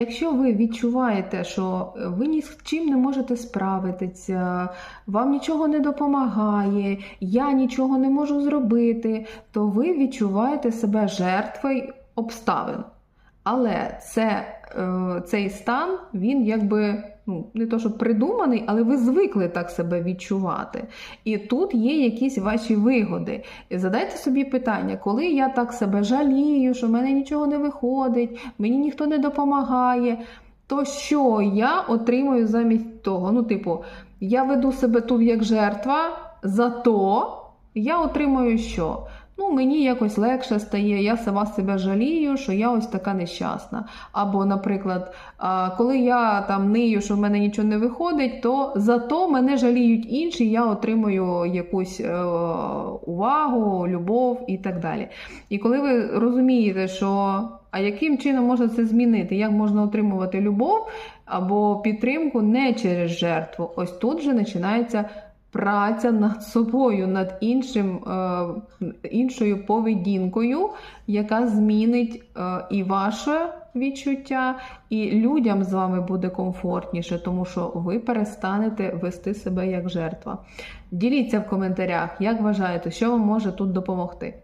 Якщо ви відчуваєте, що ви ні з чим не можете справитися, вам нічого не допомагає, я нічого не можу зробити, то ви відчуваєте себе жертвою обставин. Але це, е, цей стан, він якби ну, не то, що придуманий, але ви звикли так себе відчувати. І тут є якісь ваші вигоди. І задайте собі питання, коли я так себе жалію, що в мене нічого не виходить, мені ніхто не допомагає, то що я отримую замість того? Ну, типу, я веду себе тут як жертва, зато я отримую що? Ну, мені якось легше стає, я сама себе жалію, що я ось така нещасна. Або, наприклад, коли я там нию, що в мене нічого не виходить, то зато мене жаліють інші, я отримую якусь е, увагу, любов і так далі. І коли ви розумієте, що а яким чином можна це змінити, як можна отримувати любов або підтримку не через жертву, ось тут же починається праця над собою, над іншим, е, іншою поведінкою, яка змінить е, і ваше відчуття, і людям з вами буде комфортніше, тому що ви перестанете вести себе як жертва. Діліться в коментарях, як вважаєте, що вам може тут допомогти.